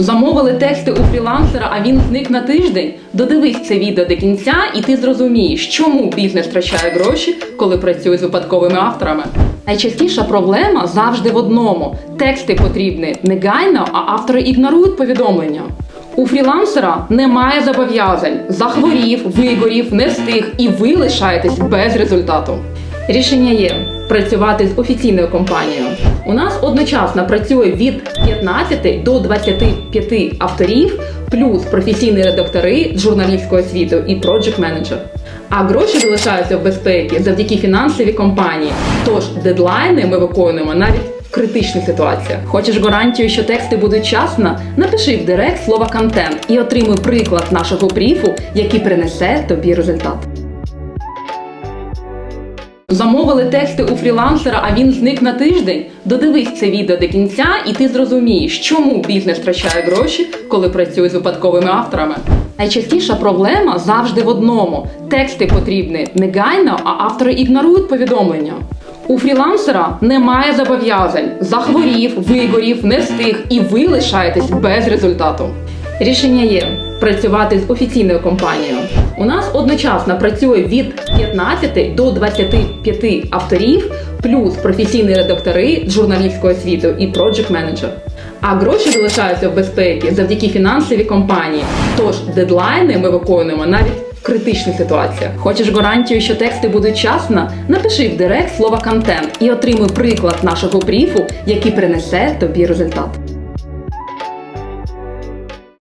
Замовили тексти у фрілансера, а він зник на тиждень. Додивись це відео до кінця, і ти зрозумієш, чому бізнес втрачає гроші, коли працює з випадковими авторами. Найчастіша проблема завжди в одному: тексти потрібні негайно, а автори ігнорують повідомлення. У фрілансера немає зобов'язань, захворів, вигорів, не встиг, і ви лишаєтесь без результату. Рішення є працювати з офіційною компанією. У нас одночасно працює від 15 до 25 авторів, плюс професійні редактори з журналістською освітою і проджект менеджер. А гроші залишаються в безпеці завдяки фінансовій компанії. Тож дедлайни ми виконуємо навіть критичних ситуаціях. Хочеш гарантію, що тексти будуть часно? Напиши в директ слово контент і отримуй приклад нашого бріфу, який принесе тобі результат. Замовили тексти у фрілансера, а він зник на тиждень. Додивись це відео до кінця, і ти зрозумієш, чому бізнес втрачає гроші, коли працює з випадковими авторами. Найчастіша проблема завжди в одному: тексти потрібні негайно, а автори ігнорують повідомлення. У фрілансера немає зобов'язань, захворів, вигорів, не встиг, і ви лишаєтесь без результату. Рішення є працювати з офіційною компанією. У нас одночасно працює від 15 до 25 авторів, плюс професійні редактори з журналістською освітою і проджект менеджер. А гроші залишаються в безпеці завдяки фінансовій компанії. Тож дедлайни ми виконуємо навіть критичних ситуаціях. Хочеш гарантію, що тексти будуть часно? Напиши в директ слово контент і отримуй приклад нашого бріфу, який принесе тобі результат.